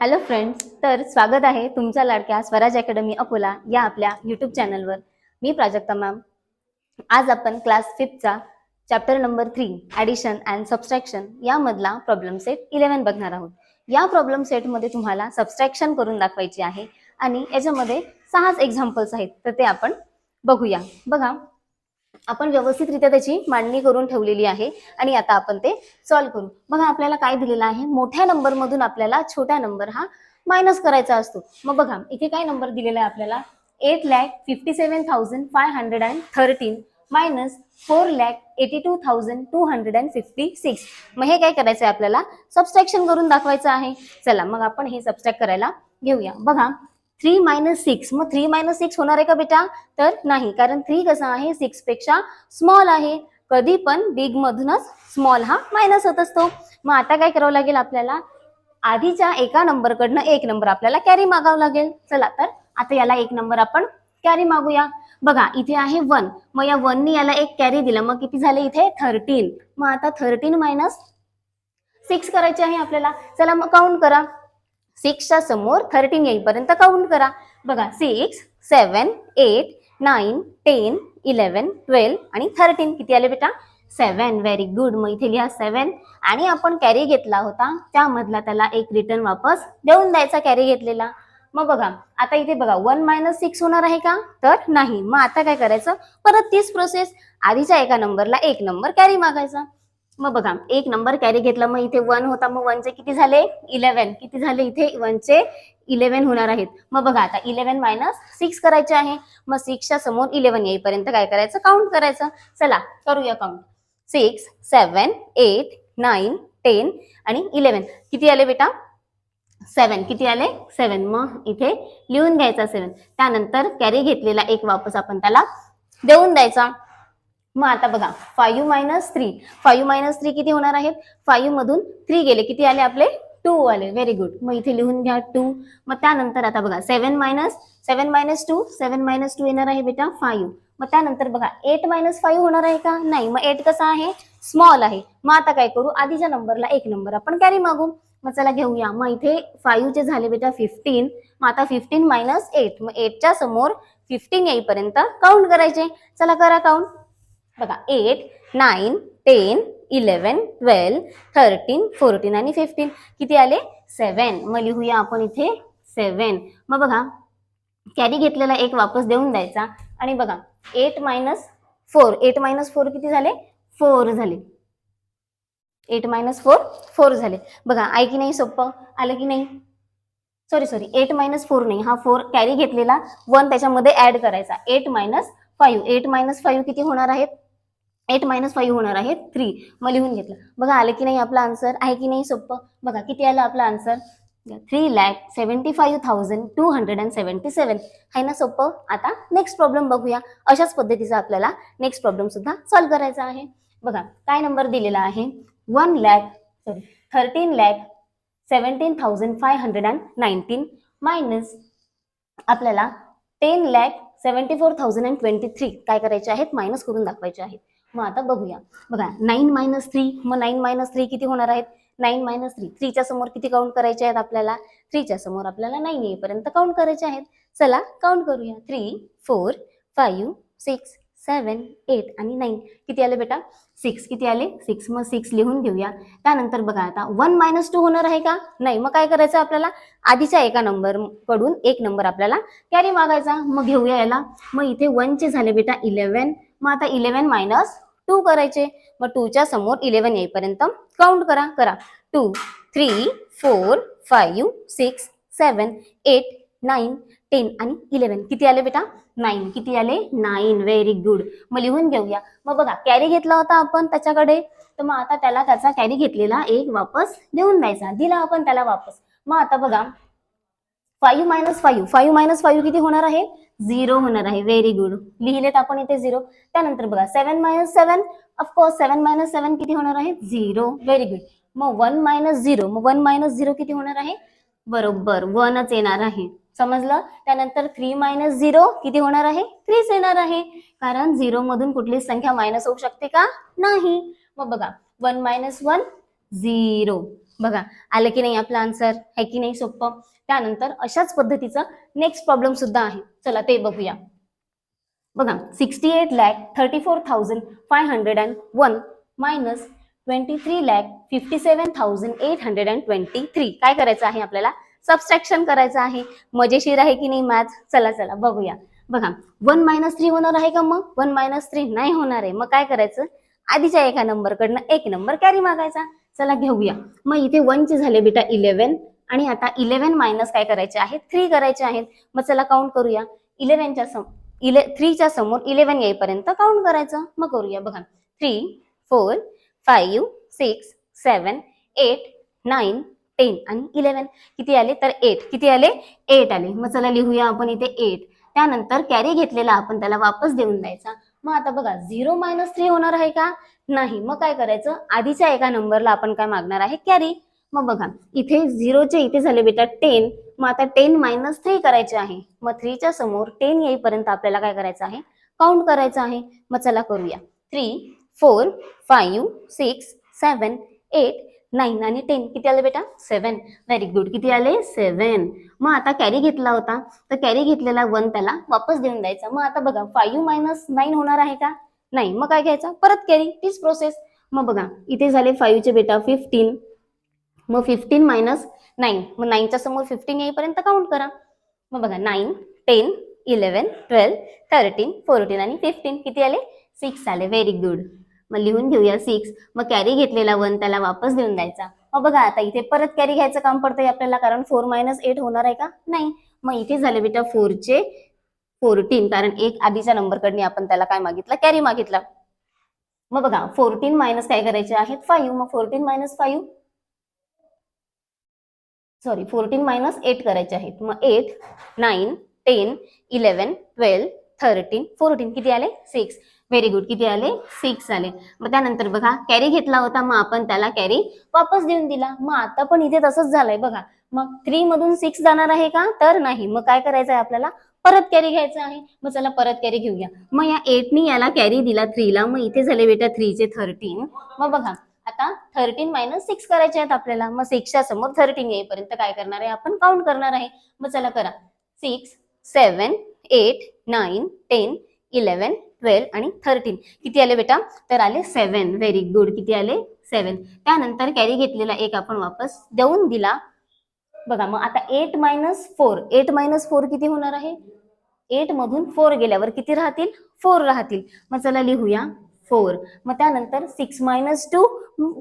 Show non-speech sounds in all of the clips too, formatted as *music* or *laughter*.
Hello friends तर स्वागत आहे तुमच्या लाडक्या स्वराज अकॅडमी अकोला या आपल्या यूट्यूब चॅनलवर मी प्राजक्ता मॅम. आज आपण class फिफ्थचा chapter number three addition and subtraction यामधला प्रॉब्लेम सेट इलेवन बघणार आहोत. या प्रॉब्लेम सेटमध्ये तुम्हाला सबस्ट्रॅक्शन करून दाखवायची आहे आणि याच्यामध्ये सहाच एक्झाम्पल्स आहेत तर ते आपण बघूया. बघा आपण व्यवस्थितरित्या त्याची मांडणी करून ठेवलेली आहे आणि आता आपण ते सॉल्व्ह करू. बघा आपल्याला काय दिलेलं आहे? मोठ्या नंबर मधून आपल्याला छोटा नंबर हा मायनस करायचा असतो. मग बघा इथे काय नंबर दिलेला आहे आपल्याला? Eight lakh fifty seven thousand five hundred and thirteen minus four lakh eighty two thousand two hundred and fifty six मग हे काय करायचं आहे आपल्याला? सबस्ट्रॅक्शन करून दाखवायचं आहे. चला मग आपण हे सबस्ट्रॅक्ट करायला घेऊया. बघा थ्री मायनस सिक्स. मग थ्री मायनस सिक्स होणार आहे का बेटा? तर नाही कारण थ्री कसं आहे? सिक्सपेक्षा स्मॉल आहे. कधी पण बिग मधूनच स्मॉल हा मायनस होत असतो. मग आता काय करावं लागेल आपल्याला? आधीच्या एका नंबरकडनं एक नंबर आपल्याला कॅरी मागावं लागेल. चला तर आता याला एक नंबर आपण कॅरी मागूया. बघा इथे आहे वन मग या वननी याला एक कॅरी दिला. मग किती झाले इथे? थर्टीन मग आता थर्टीन मायनस सिक्स करायचे आहे आपल्याला. चला मग काउंट करा. सिक्सच्या समोर थर्टीन येईपर्यंत काउंट करा. बघा six seven eight nine ten eleven twelve आणि थर्टीन किती आले बेटा? सेवन व्हेरी गुड मग इथे लिहा सेवन आणि आपण कॅरी घेतला होता. त्यामधला त्याला एक रिटर्न वापस देऊन द्यायचा कॅरी घेतलेला. मग बघा आता इथे बघा वन मायनस सिक्स होणार आहे का? तर नाही. मग आता काय करायचं? परत तीच प्रोसेस आधीच्या एका नंबरला एक नंबर कॅरी मागायचा. मग बघा एक नंबर कॅरी घेतला मग इथे वन होता मग वनचे किती झाले? इलेव्हन किती झाले इथे? वनचे इलेव्हन होणार आहेत. मग बघा आता इलेव्हन मायनस सिक्स करायचे आहे. मग सिक्सच्या समोर इलेव्हन येईपर्यंत काय करायचं? काउंट करायचं. चला करूया count six seven eight nine ten आणि इलेव्हन किती आले बेटा? सेवन किती आले? सेवन मग इथे लिहून घ्यायचा सेवन त्यानंतर कॅरी घेतलेला एक वापस आपण त्याला देऊन द्यायचा. मग आता बघा five minus three five minus three किती होणार आहेत? फाईव्ह मधून थ्री गेले. किती आले आपले? टू आले. व्हेरी गुड मग इथे लिहून घ्या टू मग त्यानंतर आता बघा seven minus seven minus two seven minus two येणार आहे बेटा फाईव्ह मग त्यानंतर बघा एट मायनस फाईव्ह होणार आहे का? नाही. मग एट कसा आहे? स्मॉल आहे. मग आता काय करू? आधीच्या नंबरला एक नंबर आपण कॅरी मागू. मग चला घेऊया. मग इथे फाईव्हचे झाले बेटा फिफ्टीन मग आता फिफ्टीन मायनस एट मग एटच्या समोर फिफ्टीन येईपर्यंत काउंट करायचे. चला करा काउंट बघा eight nine ten eleven twelve thirteen fourteen आणि फिफ्टीन किती आले? सेवन मग लिहूया आपण इथे सेवन मग बघा कॅरी घेतलेला एक वापस देऊन द्यायचा. आणि बघा eight minus four eight minus four किती झाले? फोर झाले. एट मायनस फोर फोर झाले. बघा आहे की नाही सोपं? आलं की नाही? Sorry sorry eight minus four नाही. हा फोर कॅरी घेतलेला. वन त्याच्यामध्ये ऍड करायचा. Eight minus five eight minus five किती होणार आहेत? एट मायनस फाईव्ह होणार आहे थ्री मग लिहून घेतलं. बघा आलं की नाही आपला आन्सर आहे की नाही सोपं? बघा किती आलं आपला answer three lakh seventy five thousand two hundred and seventy seven आहे ना सोपं? आता नेक्स्ट प्रॉब्लेम बघूया. अशाच पद्धतीचा आपल्याला नेक्स्ट प्रॉब्लेम सुद्धा सॉल्व्ह करायचा आहे. बघा काय नंबर दिलेला आहे? One lakh sorry thirteen lakh seventeen thousand five hundred and nineteen minus आपल्याला ten lakh seventy four thousand and twenty three काय करायचे आहेत? मायनस करून दाखवायचे आहेत. मग आता बघूया. बघा नाईन मायनस थ्री मग नाईन मायनस थ्री किती होणार आहेत? नाईन मायनस थ्री थ्रीच्या समोर किती काउंट करायचे आहेत आपल्याला? थ्रीच्या समोर आपल्याला नाईन येईपर्यंत काउंट करायचे आहेत. चला काउंट करूया. Three four five six seven eight आणि नाईन किती आले बेटा? सिक्स किती आले? सिक्स मग सिक्स लिहून घेऊया. त्यानंतर बघा आता वन मायनस टू होणार आहे का? नाही. मग काय करायचं आपल्याला? आधीच्या एका नंबरकडून एक नंबर आपल्याला कॅरी मागायचा. मग घेऊया याला. मग इथे वनचे झाले बेटा इलेव्हन मग आता इलेव्हन मायनस टू करायचे. मग टूच्या समोर इलेव्हन येईपर्यंत काउंट करा. करा. Two three four five six seven eight nine ten आणि इलेव्हन किती आले बेटा? नाईन किती आले? नाईन व्हेरी गुड मग लिहून घेऊया. मग बघा कॅरी घेतला होता आपण त्याच्याकडे. तर मग आता त्याला त्याचा कॅरी घेतलेला एक वापस देऊन द्यायचा. दिला आपण त्याला वापस. मग आता बघा five minus five. Five minus five किती होणार आहे? झिरो होणार आहे. व्हेरी गुड लिहिलेत आपण इथे झिरो. त्यानंतर बघा seven minus seven of course seven minus seven किती होणार आहे? झिरो. व्हेरी गुड मग वन मायनस झिरो. मग वन मायनस झिरो किती होणार आहे? बरोबर. वनच येणार आहे. समजलं? त्यानंतर थ्री मायनस झिरो किती होणार आहे? थ्रीच येणार आहे. कारण झिरो मधून कुठलीच संख्या मायनस होऊ शकते का? नाही. मग बघा वन मायनस वन झिरो. बघा आलं की नाही आपलं आन्सर आहे की नाही सोपं त्यानंतर अशाच पद्धतीचं नेक्स्ट प्रॉब्लेम सुद्धा आहे. चला ते बघूया. बघा sixty eight lakh thirty four thousand five hundred and one minus twenty three lakh fifty seven thousand eight hundred and twenty three काय करायचं आहे आपल्याला? सबस्ट्रॅक्शन करायचं आहे. मजेशीर आहे की नाही मॅथ चला चला बघूया. बघा वन मायनस थ्री होणार आहे का मग? वन मायनस थ्री नाही होणार आहे. मग काय करायचं? आधीच्या एका नंबरकडनं एक नंबर कॅरी मागायचा. चला घेऊया. मग इथे वनचे झाले बेटा इलेव्हन आणि आता इलेव्हन मायनस काय करायचे आहेत? थ्री करायचे आहेत. मग चला काउंट करूया. इलेव्हनच्या सम इले थ्रीच्या समोर इलेव्हन येईपर्यंत काउंट करायचं. मग करूया बघा. Three four five six seven eight nine ten आणि इलेव्हन किती आले? तर एट किती आले? एट आले. मग चला लिहूया आपण इथे एट त्यानंतर कॅरी घेतलेला आपण त्याला वापस देऊन द्यायचा. मग आता बघा झिरो मायनस थ्री होणार आहे का? नाही. मग काय करायचं? आधीच्या एका नंबरला आपण काय मागणार आहे? कॅरी मग बघा इथे झिरोचे इथे झाले बेटा टेन मग आता टेन मायनस थ्री करायचे आहे. मग थ्रीच्या समोर टेन येईपर्यंत आपल्याला काय करायचं आहे? काउंट करायचं आहे. मग चला करूया. Three four five six seven eight nine आणि टेन किती आले बेटा सेवन व्हेरी गुड किती आले? सेवन मग आता कॅरी घेतला होता. तर कॅरी घेतलेला वन त्याला वापस देऊन द्यायचा. मग आता बघा फाईव्ह मायनस नाईन होणार आहे का? नाही मग काय घ्यायचं? परत कॅरी तीच प्रोसेस मग बघा इथे झाले फाईव्हचे बेटा फिफ्टीन मग फिफ्टीन मायनस नाईन मग नाईनच्या समोर फिफ्टीन येईपर्यंत काउंट करा. मग बघा nine ten eleven twelve thirteen fourteen आणि फिफ्टीन किती आले? सिक्स आले. व्हेरी गुड मग लिहून घेऊया सिक्स मग कॅरी घेतलेला वन त्याला वापस देऊन द्यायचा. मग बघा आता इथे परत कॅरी घ्यायचं काम पडतंय आपल्याला कारण फोर मायनस एट होणार आहे का? नाही. मग इथे झाले बेटा फोरचे फोर्टीन कारण एक आधीच्या नंबरकडने आपण त्याला काय मागितलं? कॅरी मागितला. मग बघा फोर्टीन मायनस काय करायचे आहेत? फाईव्ह मग fourteen minus five sorry fourteen minus eight करायचे आहेत. मग eight nine ten eleven twelve thirteen fourteen किती आले? सिक्स व्हेरी गुड किती आले? सिक्स आले. मग त्यानंतर बघा कॅरी घेतला होता. मग आपण त्याला कॅरी वापस देऊन दिला. मग आता पण इथे तसंच झालंय बघा. मग थ्री मधून सिक्स जाणार आहे का? तर नाही. मग काय करायचं आहे आपल्याला? परत कॅरी घ्यायचं आहे. मग चला परत कॅरी घेऊया. मग या एटनी याला कॅरी दिला थ्रीला मग इथे झाले बेटा थ्रीचे थर्टीन मग बघा आता थर्टीन मायनस सिक्स करायचे आहेत आपल्याला. मग सिक्सच्या समोर थर्टीन येईपर्यंत काय करणार आहे? आपण काउंट करणार आहे. मग चला करा. Six seven eight nine ten eleven twelve आणि थर्टीन किती आले बेटा? तर आले सेवन व्हेरी गुड किती आले? सेवन त्यानंतर कॅरी घेतलेला एक आपण वापस देऊन दिला. बघा मग आता eight minus four eight minus four किती होणार आहे? एट मधून फोर गेल्यावर किती राहतील? फोर राहतील. मग चला लिहूया. फोर मग त्यानंतर सिक्स मायनस टू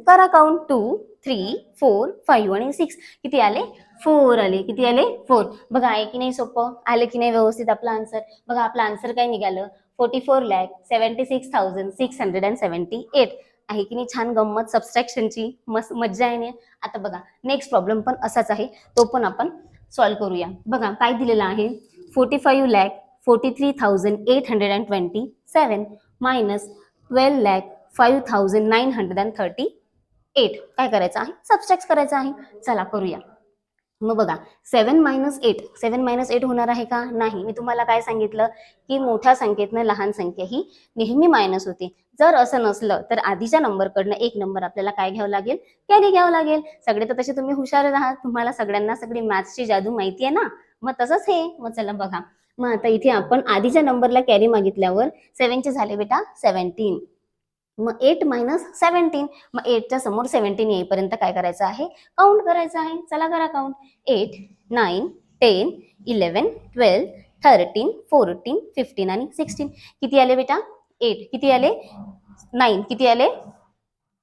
करा count two three four five आणि सिक्स किती आले? फोर आले. किती आले? फोर बघा आहे की नाही सोपं? आले की नाही व्यवस्थित आपलं आन्सर बघा आपलं आन्सर काय निघालं? Forty four lakh seventy six thousand six hundred and seventy eight आहे की नाही? छान गंमत सबस्ट्रॅक्शनची मस्त मज्जा आहे ना आता बघा नेक्स्ट प्रॉब्लेम पण असाच आहे. तो पण आपण सॉल्व्ह करूया. बघा काय दिलेलं आहे? Forty five lakh forty three thousand eight hundred and twenty seven minus twelve lakh five thousand nine hundred and thirty eight काय करायचं आहे? सबस्ट्रॅक्ट करायचं आहे. चला करूया. मग बघा seven minus eight seven minus eight होणार आहे का? नाही. मी तुम्हाला काय सांगितलं? की मोठ्या संख्येतनं लहान संख्या ही नेहमी मायनस होते. जर असं नसलं तर आधीच्या नंबरकडनं एक नंबर आपल्याला काय घ्यावं लागेल? कॅरी घ्यावं लागेल. सगळे तर तसे तुम्ही हुशार आहात तुम्हाला सगळ्यांना सगळी मॅथ्सची जादू माहिती आहे ना? मग तसंच हे. मग चला बघा. मग आता इथे आपण आधीच्या नंबरला कॅरी मागितल्यावर सेव्हनचे झाले बेटा सेव्हन्टीन मग एट मायनस सेव्हन्टीन मग एटच्या समोर सेव्हन्टीन येईपर्यंत काय करायचं आहे? काउंट करायचं आहे. चला करा count eight nine ten eleven twelve thirteen fourteen fifteen आणि सिक्स्टीन किती आले बेटा? एट किती आले? नाईन किती आले?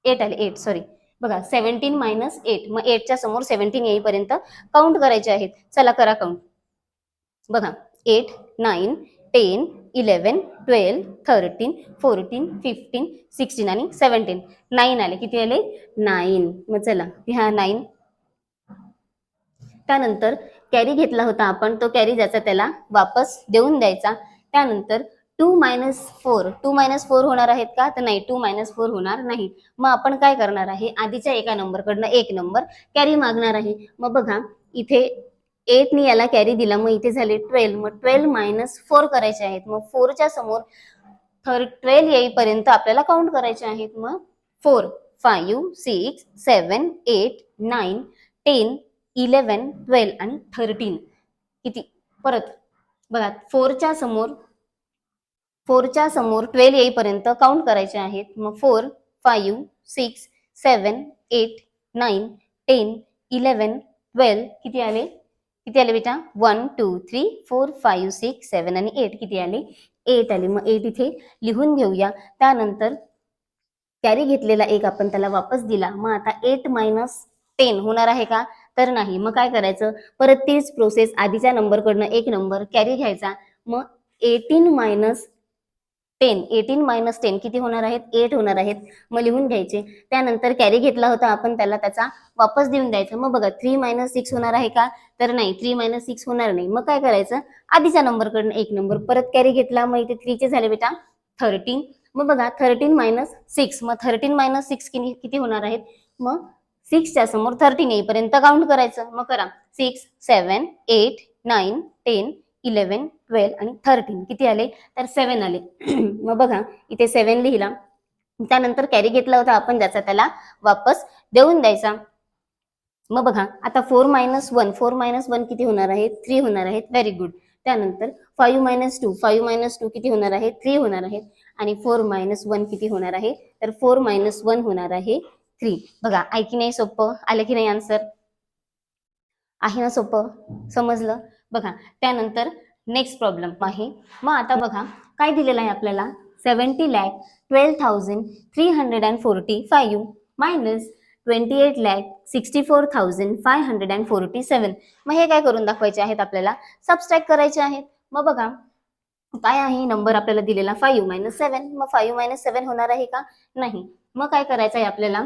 एट आले. एट सॉरी बघा सेव्हन्टीन मायनस एट मग एटच्या समोर सेव्हन्टीन येईपर्यंत काउंट करायचे आहेत. चला करा काउंट बघा eight nine ten eleven twelve thirteen fourteen fifteen sixteen आणि सेव्हन्टीन नाईन आले. किती आले? नाईन मग चला. ह्या नाईन त्यानंतर कॅरी घेतला होता आपण. तो कॅरी ज्याचा त्याला वापस देऊन द्यायचा. त्यानंतर two minus four two minus four होणार आहेत का? तर नाही. टू मायनस फोर होणार नाही. मग आपण काय करणार आहे? आधीच्या एका नंबरकडनं एक नंबर कॅरी मागणार आहे. मग बघा इथे एटनी याला कॅरी दिला. मग इथे झाले ट्वेल्व मग ट्वेल्व मायनस फोर करायचे आहेत. मग फोरच्या समोर थर ट्वेल्व येईपर्यंत आपल्याला काउंट करायचे आहेत. मग four five six seven eight nine ten eleven twelve आणि थर्टीन किती? परत बघा फोरच्या समोर फोरच्या समोर ट्वेल्व येईपर्यंत काउंट करायचे आहेत. मग four five six seven eight nine ten eleven twelve किती आले? किती आले बेटा? One two three four five six seven आणि एट किती आले? एट आले. मग एट इथे लिहून घेऊया. त्यानंतर कॅरी घेतलेला एक आपण त्याला वापस दिला. मग आता एट मायनस टेन होणार आहे का? तर नाही. मग काय करायचं? परत तीच प्रोसेस आधीच्या नंबरकडनं एक नंबर कॅरी घ्यायचा. मग eighteen minus ten eighteen minus ten किती होणार आहेत? एट होणार आहेत. मग लिहून घ्यायचे. त्यानंतर कॅरी घेतला होता आपण त्याला त्याचा वापस देऊन द्यायचा. मग बघा थ्री मायनस सिक्स होणार आहे का? तर नाही थ्री मायनस सिक्स होणार नाही. मग काय करायचं? आधीच्या नंबरकडनं एक नंबर परत कॅरी घेतला. मग इथे थ्रीचे झाले बेटा थर्टीन मग बघा थर्टीन मायनस सिक्स मग थर्टीन मायनस सिक्स किती किती होणार आहेत? मग सिक्सच्या समोर थर्टीन येईपर्यंत काउंट करायचं. मग करा. Six seven eight nine ten eleven twelve आणि थर्टीन किती आले? तर सेवन आले. *clears throat* मग बघा इथे सेवन लिहिला. त्यानंतर कॅरी घेतला होता आपण ज्याचा त्याला वापस देऊन द्यायचा. मग बघा आता four minus one four minus one किती होणार आहे? थ्री होणार आहेत व्हेरी गुड त्यानंतर five minus two five minus two किती होणार आहे? थ्री होणार आहेत आणि फोर मायनस वन किती होणार आहे? तर फोर मायनस वन होणार आहे थ्री बघा आहे की नाही सोपं? आलं की नाही आन्सर आहे ना सोपं? समजलं? बघा त्यानंतर नेक्स्ट प्रॉब्लेम आहे मग आता बघा काय दिलेलं आहे आपल्याला? Seventy lakh twelve thousand three hundred and forty five minus twenty eight lakh sixty four thousand five hundred and forty seven मग हे काय करून दाखवायचे आहेत आपल्याला? सबस्ट्रॅक्ट करायचे आहेत. मग बघा काय आहे? नंबर आपल्याला दिलेला फाईव्ह मायनस सेवन मग फाईव्ह मायनस सेवन होणार आहे का? नाही. मग काय करायचं आहे आपल्याला?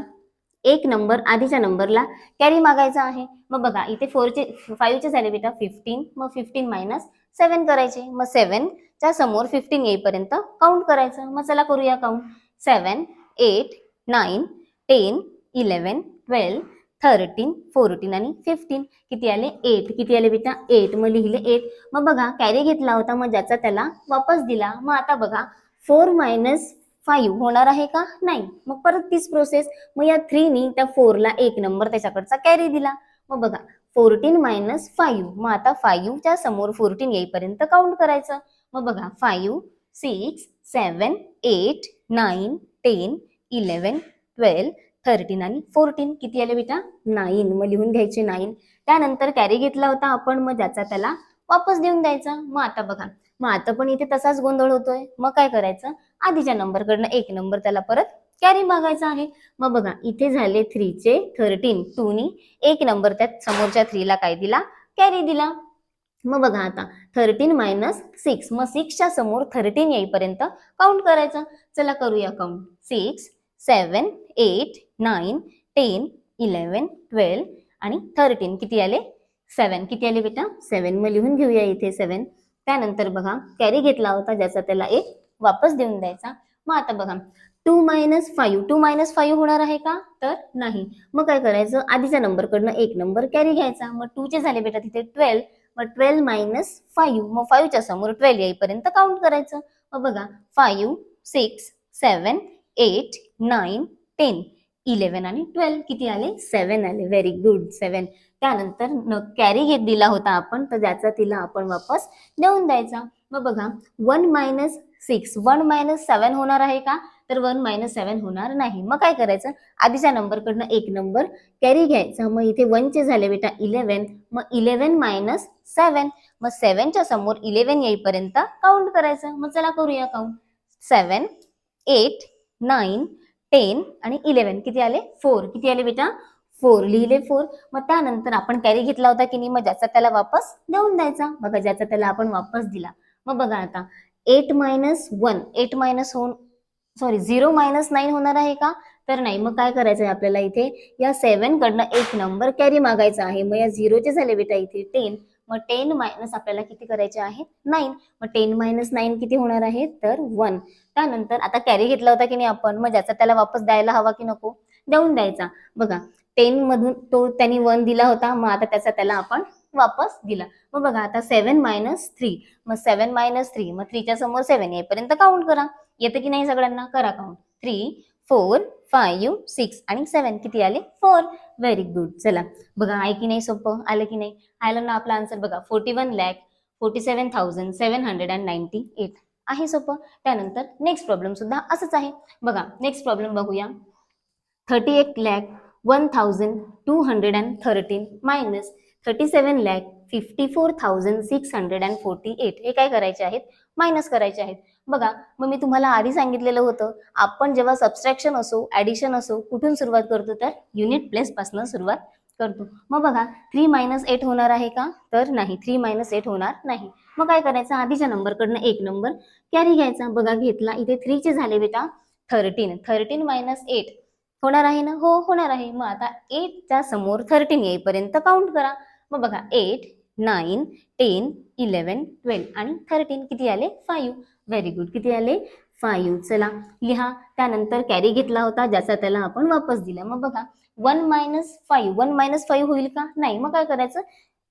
एक नंबर आधीच्या नंबरला कॅरी मागायचा आहे. मग बघा इथे फोरचे फाईव्हचे झाले बेटा फिफ्टीन मग फिफ्टीन मायनस सेवन करायचे. मग सेवनच्या समोर फिफ्टीन येईपर्यंत काउंट करायचं. मग चला करूया count seven eight nine ten eleven twelve thirteen fourteen आणि फिफ्टीन किती आले? एट किती आले बेटा एट मग लिहिले एट मग बघा कॅरी घेतला होता. मग ज्याचा त्याला वापस दिला. मग आता बघा फोर मायनस फाईव्ह होणार आहे का? नाही. मग परत तीच प्रोसेस मग या थ्रीनी त्या फोरला एक नंबर त्याच्याकडचा कॅरी दिला. मग बघा फोर्टीन मायनस फाईव्ह मग आता फाईव्हच्या समोर फोर्टीन येईपर्यंत काउंट करायचं. मग बघा five six seven eight nine ten eleven twelve thirteen आणि फोर्टीन किती आले बेटा? नाईन मग लिहून घ्यायचे नाईन त्यानंतर कॅरी घेतला होता आपण. मग ज्याचा त्याला वापस देऊन द्यायचा. मग आता बघा मग आता पण इथे तसाच गोंधळ होतोय. मग काय करायचं? आधीच्या नंबरकडनं एक नंबर त्याला परत कॅरी मागायचा आहे. मग बघा इथे झाले थ्रीचे थर्टीन टूनी एक नंबर त्यात समोरच्या थ्रीला काय दिला? कॅरी दिला. मग बघा आता थर्टीन मायनस सिक्स मग सिक्सच्या समोर थर्टीन येईपर्यंत काउंट करायचं. चला करूया count six seven eight nine ten eleven twelve आणि थर्टीन किती आले? सेवन किती आले बेटा? सेवन मग लिहून घेऊया इथे सेवन त्यानंतर बघा कॅरी घेतला होता ज्याचा त्याला एक वापस देऊन द्यायचा. मग आता बघा two minus five two minus five होणार आहे का? तर नाही. मग काय करायचं? आधीच्या नंबरकडनं एक नंबर कॅरी घ्यायचा. मग टू चे झाले बेटा तिथे ट्वेल्व मग ट्वेल्व मायनस फाईव्ह मग फाईव्हच्या समोर ट्वेल्व येईपर्यंत काउंट करायचं. मग बघा five six seven eight nine ten eleven आणि ट्वेल्व किती आले? सेवन आले. व्हेरी गुड सेवन त्यानंतर कॅरी घेत दिला होता आपण तर ज्याचा तिला आपण वापस देऊन द्यायचा. मग बघा one minus six one minus seven होणार आहे का? तर वन मायनस सेवन होणार नाही. मग काय करायचं? आधीच्या नंबरकडनं एक नंबर कॅरी घ्यायचा. मग इथे वनचे झाले बेटा इलेवन मग इलेव्हन मायनस सेवन मग सेवनच्या समोर इलेव्हन येईपर्यंत काउंट करायचं. मग चला करूया count seven eight nine ten आणि इलेव्हन किती आले? फोर किती आले बेटा? फोर लिहिले फोर. मग त्यानंतर आपण कॅरी घेतला होता की नाही मग ज्याचा त्याला वापस देऊन द्यायचा. बघा ज्याचा त्याला आपण वापस दिला. मग बघा आता eight minus one eight minus होऊन सॉरी झिरो मायनस नाईन होणार आहे का? तर नाही. मग काय करायचं आहे आपल्याला इथे? या सेवन कडनं एक नंबर कॅरी मागायचा आहे. मग या झिरोचे झाले बेटा इथे टेन मग टेन मायनस आपल्याला किती करायचे आहे? नाईन मग टेन मायनस नाईन किती होणार आहे? तर वन त्यानंतर आता कॅरी घेतला होता की नाही आपण? मग ज्याचा त्याला वापस द्यायला हवा की नको? देऊन द्यायचा. बघा टेन मधून तो त्यांनी वन दिला होता. मग आता त्याचा त्याला आपण वापस दिला. मग बघा आता सेवन मायनस थ्री मग सेवन मायनस थ्री मग थ्रीच्या समोर सेवन येईपर्यंत काउंट करा. येतं की नाही सगळ्यांना? करा count three four five six आणि सेवन किती आले? फोर व्हेरी गुड चला. बघा आहे की नाही सोपं? आलं की नाही? आलं ना आपला आन्सर बघा forty one lakh forty seven thousand seven hundred and ninety eight आहे सोपं? त्यानंतर नेक्स्ट प्रॉब्लेम सुद्धा असंच आहे. बघा नेक्स्ट प्रॉब्लेम बघूया. Thirty eight lakh one thousand two hundred and thirteen minus thirty seven lakh fifty four thousand six hundred and forty eight हे काय करायचे आहेत? मायनस करायचे आहेत. बघा मग मी तुम्हाला आधी सांगितलेलं होतं आपण जेव्हा सबस्ट्रॅक्शन असो ॲडिशन असो कुठून सुरुवात करतो? तर युनिट प्लेसपासून सुरुवात करतो. मग बघा थ्री मायनस एट होणार आहे का? तर नाही. थ्री मायनस एट होणार नाही. मग काय करायचं? आधीच्या नंबरकडनं एक नंबर कॅरी घ्यायचा. बघा घेतला. इथे थ्रीचे झाले बेटा थर्टीन थर्टीन मायनस एट होणार आहे ना? हो होणार आहे. मग आता एटच्या समोर थर्टीन येईपर्यंत काउंट करा. मग बघा eight nine ten eleven twelve आणि थर्टीन किती आले? फाईव्ह व्हेरी गुड किती आले? फाईव्ह चला लिहा. त्यानंतर कॅरी घेतला होता ज्याचा त्याला आपण वापस दिला. मग बघा one minus five one minus five होईल का? नाही. मग काय करायचं?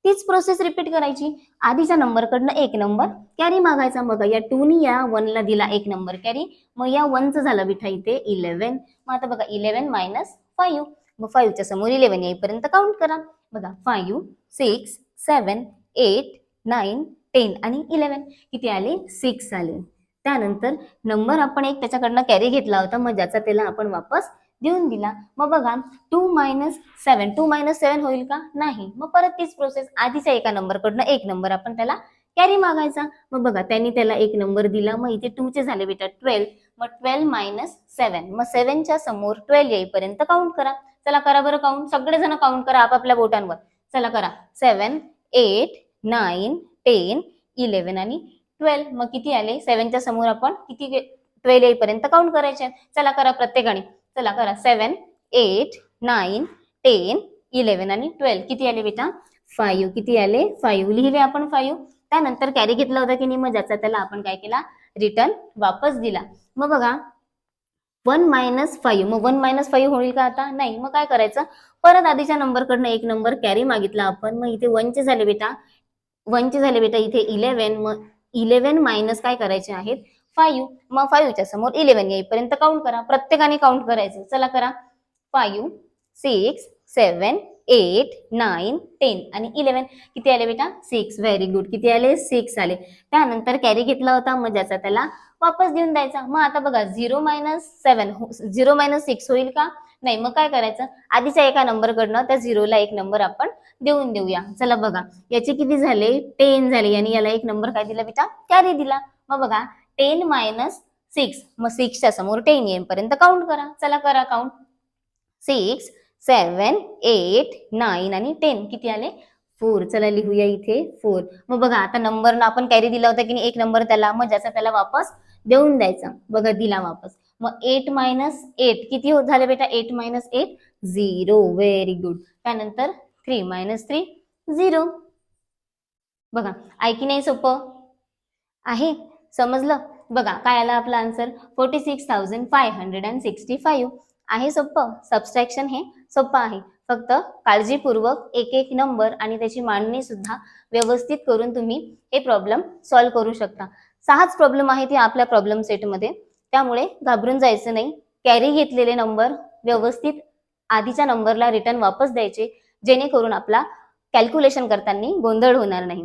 तीच प्रोसेस रिपीट करायची. आधीच्या नंबरकडनं एक नंबर कॅरी मागायचा. मग या टूनी या वनला दिला एक नंबर कॅरी मग या वनचं झालं बिठा इथे इलेवन मग आता बघा इलेवन मायनस फाईव्ह मग फाईव्हच्या समोर इलेव्हन येईपर्यंत काउंट करा. बघा five six seven eight nine ten आणि इलेवन किती आले? सिक्स आले. त्यानंतर नंबर आपण एक त्याच्याकडनं कॅरी घेतला होता. मग ज्याचा त्याला आपण वापस देऊन दिला. मग बघा two minus seven two minus seven होईल का? नाही. मग परत तीच प्रोसेस आधीच्या एका नंबरकडनं एक नंबर आपण त्याला कॅरी मागायचा. मग बघा त्यांनी त्याला एक नंबर दिला. मग इथे टूचे झाले बेटा ट्वेल्व मग ट्वेल्व मायनस सेवन मग सेवनच्या समोर ट्वेल्व येईपर्यंत काउंट करा. चला करा बरं काउंट सगळेजण काउंट करा आपापल्या बोटांवर. चला करा. Seven eight nine ten eleven आणि ट्वेल्व मग किती आले? सेवनच्या समोर आपण किती ट्वेल्व येईपर्यंत काउंट करायचे. चला करा प्रत्येकाने. चला करा. Seven eight nine ten eleven आणि ट्वेल्व किती आले बेटा? फाईव्ह किती आले? फाईव्ह लिहिले आपण फाईव्ह त्यानंतर कॅरी घेतला होता की नाही मग ज्याचा त्याला आपण काय केला? रिटर्न वापस दिला. मग बघा वन मायनस फाईव्ह मग वन मायनस फाईव्ह होईल का आता? नाही. मग काय करायचं? परत आधीच्या नंबरकडनं एक नंबर कॅरी मागितला आपण. मग इथे वनचे झाले बेटा. वनचे झाले बेटा इथे इलेव्हन मग इलेव्हन मायनस काय करायचे आहेत? फाईव्ह मग फाईव्हच्या समोर इलेव्हन येईपर्यंत काउंट करा. प्रत्येकाने काउंट करायचं. चला करा. Five six seven eight nine ten आणि इलेवन किती आले बेटा? सिक्स. व्हेरी गुड किती आले? सिक्स आले. त्यानंतर कॅरी घेतला होता. मग ज्याचा त्याला वापस देऊन द्यायचा. मग आता बघा zero minus seven zero minus six होईल का? नाही. मग काय करायचं? आधीच्या एका नंबरकडनं त्या झिरोला एक नंबर आपण देऊन देऊया. चला बघा. याचे किती झाले? टेन झाले. आणि याला एक नंबर काय दिला बेटा? कॅरी दिला. मग बघा. Ten minus six. मग सिक्सच्या समोर टेन येईपर्यंत काउंट करा. चला करा count six seven eight nine आणि टेन. किती आले? फोर. चला लिहूया इथे फोर. मग बघा आता नंबर आपण कॅरी दिला होता की नाही? एक नंबर त्याला मग ज्याचा त्याला वापस देऊन द्यायचा. बघा दिला वापस. मग एट मायनस एट. किती होत झाले बेटा? Eight minus eight zero. Very good त्यानंतर थ्री मायनस थ्री झिरो. बघा ऐकी नाही सोपं? आहे. समजलं? बघा काय आला आपला answer forty six thousand five hundred and sixty five आहे सोपं सबस्ट्रॅक्शन हे सोपं आहे. फक्त काळजीपूर्वक एक एक नंबर आणि त्याची मांडणी सुद्धा व्यवस्थित करून तुम्ही हे प्रॉब्लेम सॉल्व्ह करू शकता. सहाच प्रॉब्लेम आहे ते आपल्या प्रॉब्लेम सेटमध्ये त्यामुळे घाबरून जायचं नाही. कॅरी घेतलेले नंबर व्यवस्थित आधीच्या नंबरला रिटर्न वापस द्यायचे जेणेकरून आपला कॅल्क्युलेशन करताना गोंधळ होणार नाही.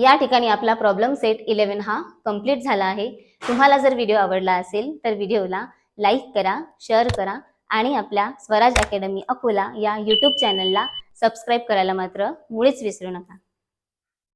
या ठिकाणी आपला प्रॉब्लेम सेट इलेव्हन हा कंप्लीट झाला आहे. तुम्हाला जर व्हिडिओ आवडला असेल तर व्हिडिओला लाईक करा शेअर करा आणि आपल्या स्वराज अकॅडमी अकोला या यूट्यूब चॅनलला सबस्क्राईब करायला मात्र मुळीच विसरू नका.